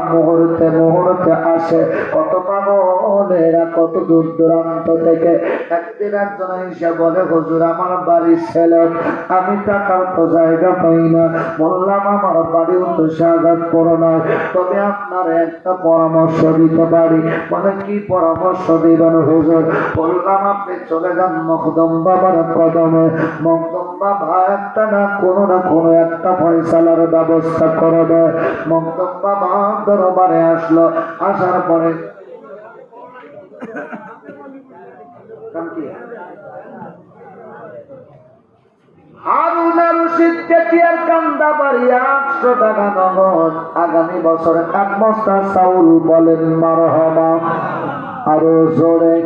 মুহূর্তে মুহূর্তে আসে। কত পাগলেরা, কত দূর দূরান্ত থেকে একদিন একজন এসে বলে, হুজুর, আমার বাড়ির ছেলে, আমি টাকার তো জায়গা পাই না। বললাম, আমার বাড়ি উদ্দেশ্যে আঘাত করো না। তবে আপনার একটা পরামর্শ দিতে পারি। মানে কি পরামর্শ দিবেন, হুজুর? বললাম, আপনি চলে যান মখদম বাবার কদমে। মখদম বাবা একটা না, কোনো না কোনো একটা ফয়সালার ব্যবস্থা করবে মখদম বাবা দরবারে আসলো আসার পরে হারুন রশিদ কেটিয়ার কান্দা বাড়ি আটশো টাকা নগদ। আগামী বছর এক বস্তা চাউল বলেন মার হবা আরও জোরে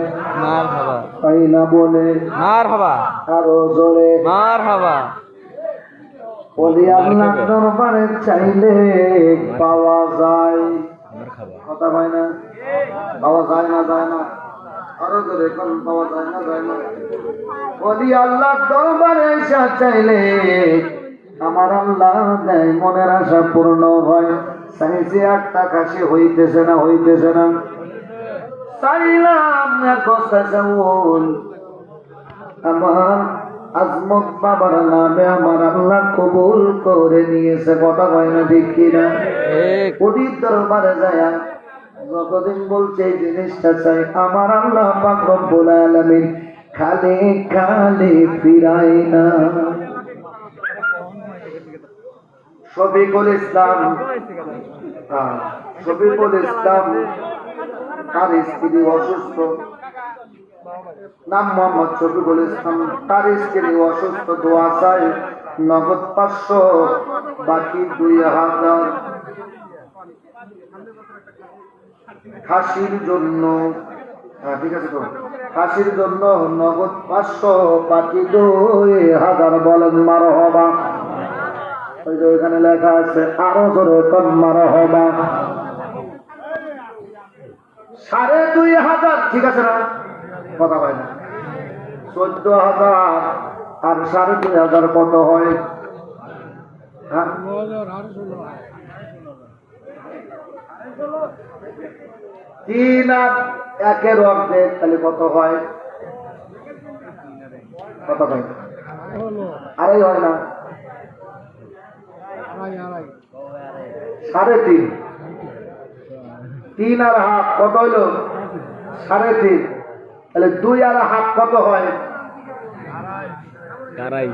মার হাবা তাই না বলে মার হাবা আরও জোরে। মার বলি আল্লাহ দরবারে চাইলে পাওয়া যায়। কথা হয় না? পাওয়া যায় না যায় না? আরও জোরে কোন পাওয়া যায় না যায় না? বলি আল্লাহ দরবারে এসে চাইলে আমার আল্লাহ দেয় মনের আশা পূর্ণ হয়। চাইছে একটা কাশি হইতেছে না হইতেছে না। চাইলাম আমার আজমত বাবার নামে আমার আল্লাহ কবুল করে নিয়েছে। কথা হয় না ঠিক কিনা? ঠিক। অতীত দরবারে যায় যতদিন বলছে এই জিনিসটা চাই আমার আল্লাহ পাক রব্বুল আলামিন খালি খালি ফিরাই না। শফিকুল ইসলাম শফিকুল ইসলাম তার স্ত্রী অসুস্থ। নাম মোহাম্মদ শফিকুল ইসলাম। তার স্ত্রী অসুস্থ দোয়া চাই। নগদ পাঁচশো, বাকি দুই হাজার। খাসির জন্য হ্যাঁ জন্য নগদ পাঁচশো, বাকি দুই হাজার বলেন মার হবা ওই যে ওইখানে লেখা আছে, আরও কন মার হবা সাড়ে দুই হাজার, ঠিক আছে না? কথা হয় না? চোদ্দ হাজার আর সাড়ে দুই হাজার কত হয়? হ্যাঁ? তিন আর একের অর্ধেক তাহলে কত হয়? কত হয় আড়াই হয় না? সাড়ে তিন। তিন আর হাফ কত হইল? সাড়ে তিন। তাহলে দুই আর হাফ কত হয়? কারাই